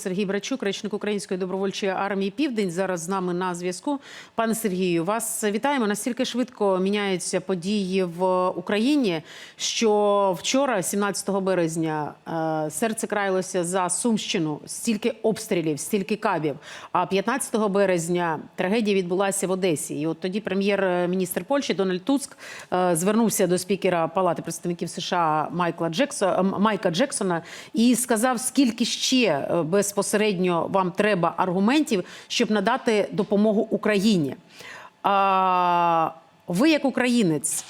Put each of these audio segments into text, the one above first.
Сергій Брачук, речник Української добровольчої армії Південь, зараз з нами на зв'язку. Пане Сергію, вас вітаємо. Настільки швидко міняються події в Україні, що вчора, 17 березня, е, серце країлося за Сумщину. Стільки обстрілів, стільки кабів. А 15 березня трагедія відбулася в Одесі. І от тоді прем'єр-міністр Польщі Дональд Туск е, звернувся до спікера Палати представників США Майкла Джексона Майка Джексона і сказав, скільки ще е, безпосередньо вам треба аргументів, щоб надати допомогу Україні. А, ви, як українець,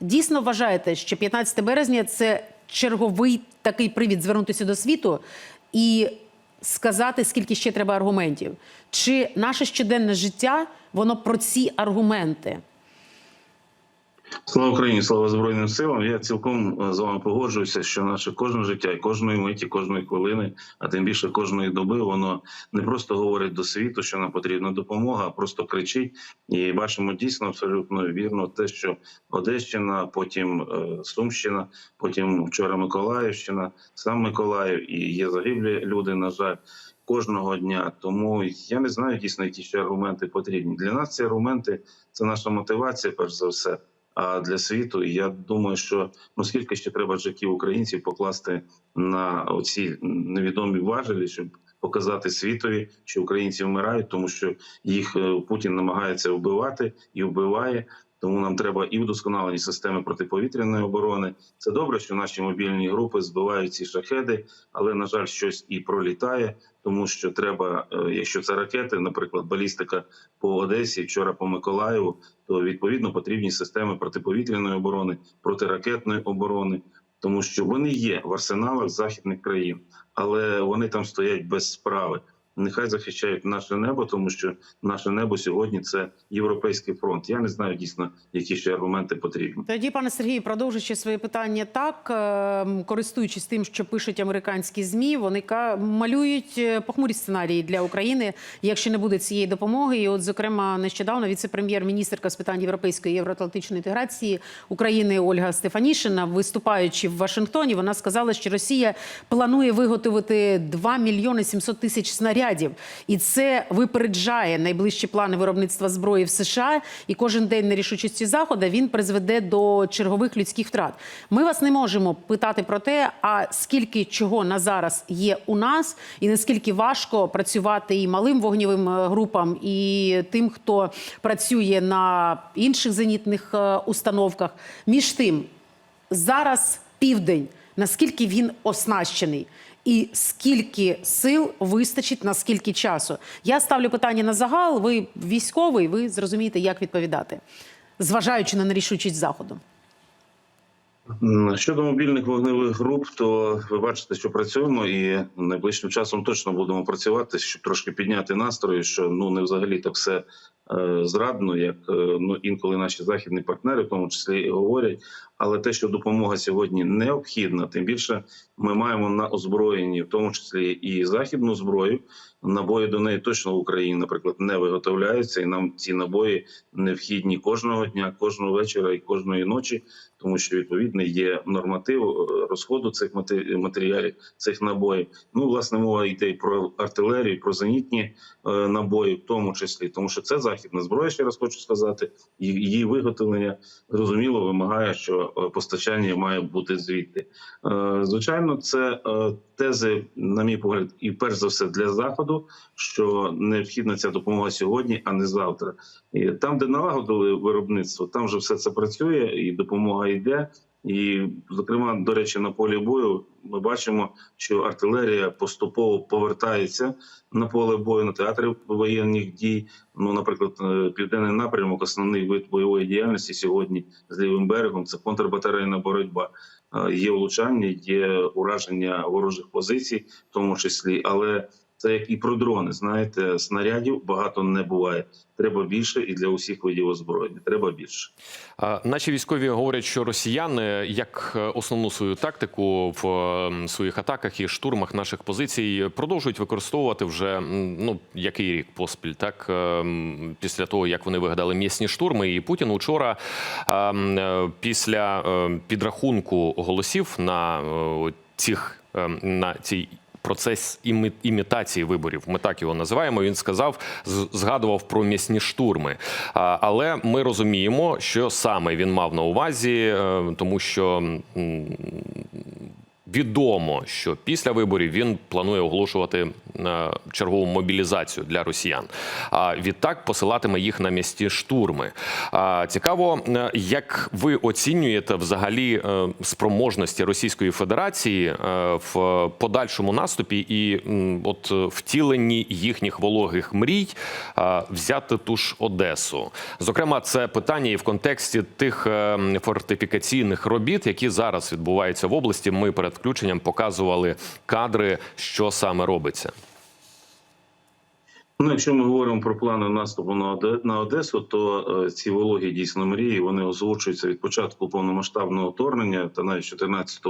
дійсно вважаєте, що 15 березня це черговий такий привід звернутися до світу і сказати, скільки ще треба аргументів? Чи наше щоденне життя воно про ці аргументи? Слава Україні, слава Збройним силам. Я цілком е, з вами погоджуюся, що наше кожне життя і кожної миті, кожної хвилини, а тим більше кожної доби, воно не просто говорить до світу, що нам потрібна допомога, а просто кричить. І бачимо дійсно абсолютно вірно те, що Одещина, потім е, Сумщина, потім вчора Миколаївщина, сам Миколаїв, і є загиблі люди. На жаль. Кожного дня тому я не знаю дійсно, які ще аргументи потрібні. Для нас ці аргументи це наша мотивація, перш за все. А для світу я думаю, що ну скільки ще треба життів українців покласти на оці невідомі важелі, щоб показати світові, що українці вмирають, тому що їх е, Путін намагається вбивати і вбиває. Тому нам треба і вдосконалені системи протиповітряної оборони. Це добре, що наші мобільні групи збивають ці шахеди, але на жаль, щось і пролітає, тому що треба, е, якщо це ракети, наприклад, балістика по Одесі, вчора по Миколаєву, то відповідно потрібні системи протиповітряної оборони, протиракетної оборони, тому що вони є в арсеналах західних країн, але вони там стоять без справи. Нехай захищають наше небо, тому що наше небо сьогодні це європейський фронт. Я не знаю дійсно, які ще аргументи потрібні. Тоді, пане Сергію, продовжуючи своє питання так, е, користуючись тим, що пишуть американські змі, вони малюють е, похмурі сценарії для України, якщо не буде цієї допомоги. І, от, зокрема, нещодавно віце-прем'єр-міністрка з питань європейської і євроатлантичної інтеграції України Ольга Стефанішина, виступаючи в Вашингтоні, вона сказала, що Росія планує виготовити 2 мільйони 700 тисяч снарядів, і це випереджає найближчі плани виробництва зброї в США. І кожен день нерішучості заходу він призведе до чергових людських втрат. Ми вас не можемо питати про те, а скільки чого на зараз є у нас, і наскільки важко працювати і малим вогнівим е, групам, і тим, хто працює на інших зенітних е, установках. Між тим, зараз південь, наскільки він оснащений. І скільки сил вистачить на скільки часу? Я ставлю питання на загал. Ви військовий, ви зрозумієте, як відповідати, зважаючи на нерішучість заходу. Щодо мобільних вогневих груп, то ви бачите, що працюємо, і найближчим часом точно будемо працювати, щоб трошки підняти настрої, що ну не взагалі так все е, зрадно, як е, ну інколи наші західні партнери, в тому числі і говорять. Але те, що допомога сьогодні необхідна, тим більше ми маємо на озброєнні, в тому числі і західну зброю. Набої до неї точно в Україні, наприклад, не виготовляються, і нам ці набої необхідні кожного дня, кожного вечора і кожної ночі, тому що відповідно є норматив е, розходу цих мате- матеріалів, цих набоїв. Ну, власне, мова йде і про артилерію, про зенітні е, набої, в тому числі, тому що це західна зброя. Ще раз хочу сказати, її виготовлення зрозуміло вимагає, що постачання має бути звідти. Е, Звичайно, це е, тези, на мій погляд, і перш за все для заходу, що необхідна ця допомога сьогодні, а не завтра. І там, де налагодили виробництво, там вже все це працює, і допомога йде. І, зокрема, до речі, на полі бою ми бачимо, що артилерія поступово повертається на поле бою, на театри воєнних дій. Ну, наприклад, е, південний напрямок, основний вид бойової діяльності сьогодні з лівим берегом це контрбатарейна боротьба. Е, Є влучання, є ураження ворожих позицій, в тому числі, але це як і про дрони. Знаєте, снарядів багато не буває. Треба більше, і для усіх видів озброєння. Треба більше. Наші військові говорять, що росіяни як е, основну свою тактику в е, своїх атаках і штурмах наших позицій продовжують використовувати вже ну який рік поспіль, так е, після того як вони вигадали м'ясні штурми. І Путін учора після підрахунку голосів на цих на цій процес імі- імітації виборів. Ми так його називаємо. Він сказав, згадував про м'ясні штурми. Але ми розуміємо, що саме він мав на увазі, е, тому що. Відомо, що після виборів він планує оголошувати е, чергову мобілізацію для росіян. А відтак посилатиме їх на місті штурми. Цікаво, е, як ви оцінюєте взагалі е, спроможності Російської Федерації в подальшому наступі і от втіленні їхніх вологих мрій взяти ту ж Одесу? Зокрема, це питання і в контексті тих фортифікаційних робіт, які зараз відбуваються в області. Ми перед включенням показували кадри, що саме робиться. Ну, якщо ми говоримо про плани наступу на Одесу, то е, ці вологі дійсно мрії вони озвучуються від початку повномасштабного вторгнення та навіть 2014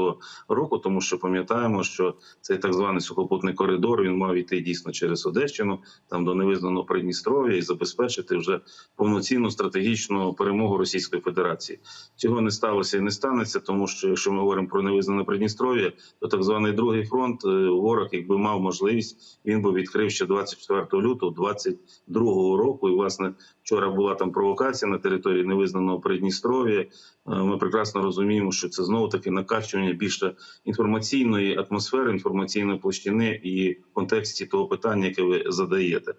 року, тому що пам'ятаємо, що цей так званий сухопутний коридор він мав йти дійсно через Одещину, там до невизнаного Придністров'я і забезпечити вже повноцінну стратегічну перемогу Російської Федерації. Цього не сталося і не станеться, тому що якщо ми говоримо про невизнане Придністров'я, то так званий другий фронт е, ворог, якби мав можливість, він би відкрив ще 24 лютого 22 року. І власне вчора була там провокація на території невизнаного Придністров'я. Е, Ми прекрасно розуміємо, що це знову таки накачування більше інформаційної атмосфери, інформаційної площини і в контексті того питання, яке ви задаєте.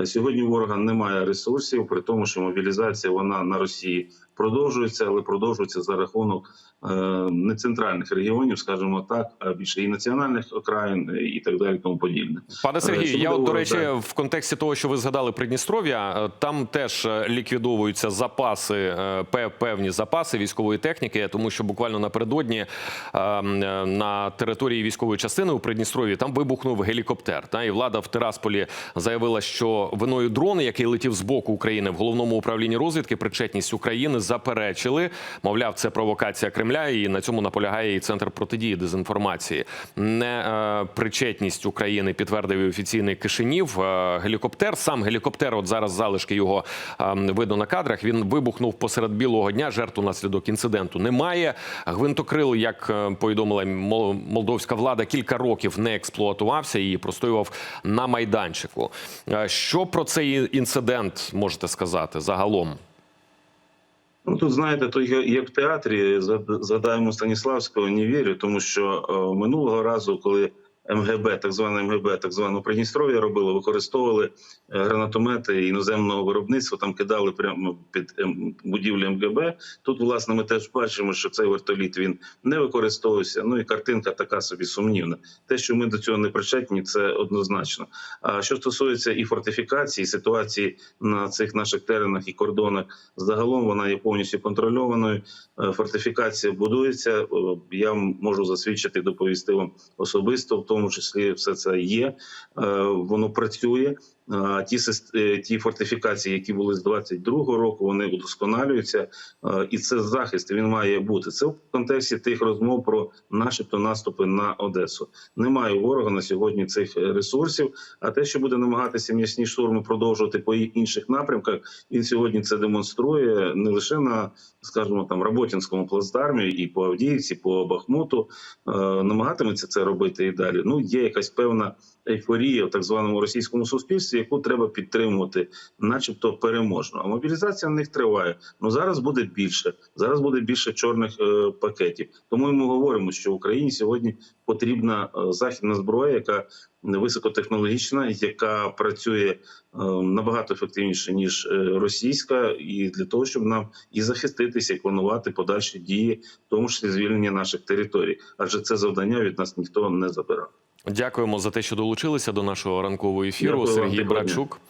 Е, Сьогодні ворога немає ресурсів, при тому, що мобілізація вона на Росії продовжується, але продовжується за рахунок е, не центральних регіонів, скажімо так, а більше і національних окраїн і так далі, тому подібне. Пане Сергію, я от, до речі, далі? в контексті того, що ви згадали Придністров'я, там теж е, ліквідовуються запаси, е, певні запаси військової техніки, тому що буквально напередодні е, на території військової частини у Придністров'ї там вибухнув гелікоптер. Та і влада в Тирасполі заявила, що виною дрон, який летів з боку України в головному управлінні розвідки, причетність України заперечили. Мовляв, це провокація Кремля, і на цьому наполягає і центр протидії дезінформації. Не причетність України підтвердив офіційний Кишинів. Гелікоптер, сам гелікоптер, от зараз залишки його видно на кадрах. Він вибухнув посеред білого дня. Жертв унаслідок інциденту немає. Гвинтокрил, як е, повідомила мол- молдовська влада, кілька років не експлуатувався і простоював на майданчику. Е, Що про цей інцидент можете сказати загалом? Ну тут знаєте, то як в театрі зад- згадаємо Станіславського не вірю, тому що е, минулого разу, коли МГБ, так зване МГБ, так зване Придністров'я робило, використовували е, гранатомети іноземного виробництва, там кидали прямо під ем, будівлю МГБ. Тут, власне, ми теж бачимо, що цей вертоліт він не використовувався. Ну і картинка така собі сумнівна. Те, що ми до цього не причетні, це однозначно. А що стосується і фортифікації, і ситуації на цих наших теренах і кордонах, загалом вона є повністю контрольованою. Е, Фортифікація будується. Е, Я можу засвідчити, доповісти вам особисто, тому числі все це є. Е, Воно працює. Ті е, ті фортифікації, які були з 22-го року, вони удосконалюються, і це захист. Він має бути. Це в контексті тих розмов про, начебто, наступи на Одесу. Немає ворога на сьогодні цих е, ресурсів. А те, що буде намагатися м'ясні штурми продовжувати по інших напрямках, він сьогодні це демонструє не лише на, скажімо, там Роботінському плацдармі, і по Авдіївці, по Бахмуту. Намагатиметься це робити і далі. Ну є якась певна ейфорія в так званому російському суспільстві, яку треба підтримувати, начебто переможно. А мобілізація в них триває. Ну зараз буде більше. Зараз буде більше чорних е, пакетів. Тому ми говоримо, що Україні сьогодні потрібна е, західна зброя, яка високотехнологічна, яка працює е, набагато ефективніше ніж е, російська, і для того, щоб нам і захиститися, і планувати подальші дії, в тому числі звільнення наших територій. Адже це завдання від нас ніхто не забирав. Дякуємо за те, що долучилися до нашого ранкового ефіру. Дякую Сергій. Брачук.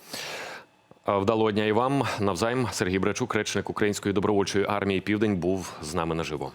Вдалого дня і вам навзаєм. Сергій Брачук, речник Української добровольчої армії Південь, був з нами наживо.